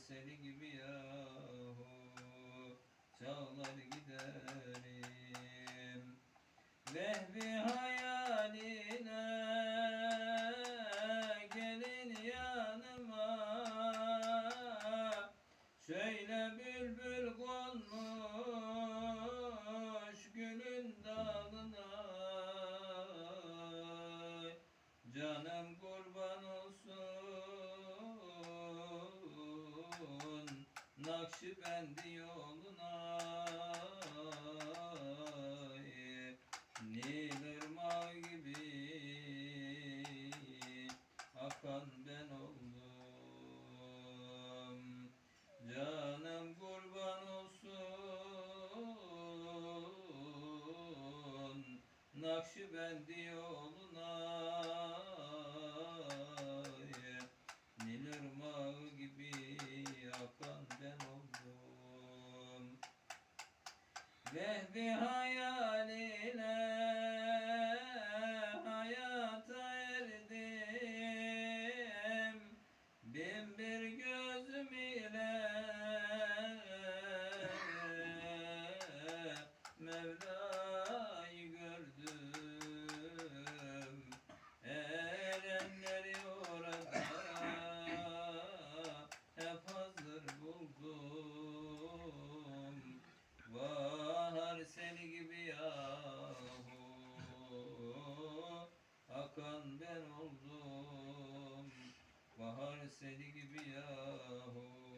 seli gibi yahu. Çağlar giderim Nakşibendi yoluna Nil ırmağı gibi akan ben oldum. Canım kurban olsun Nakşibendi yoluna Nil ırmağı gibi akan ben oldum Vehbi hayaline Akan ben oldum. Bahar seni gibi yahu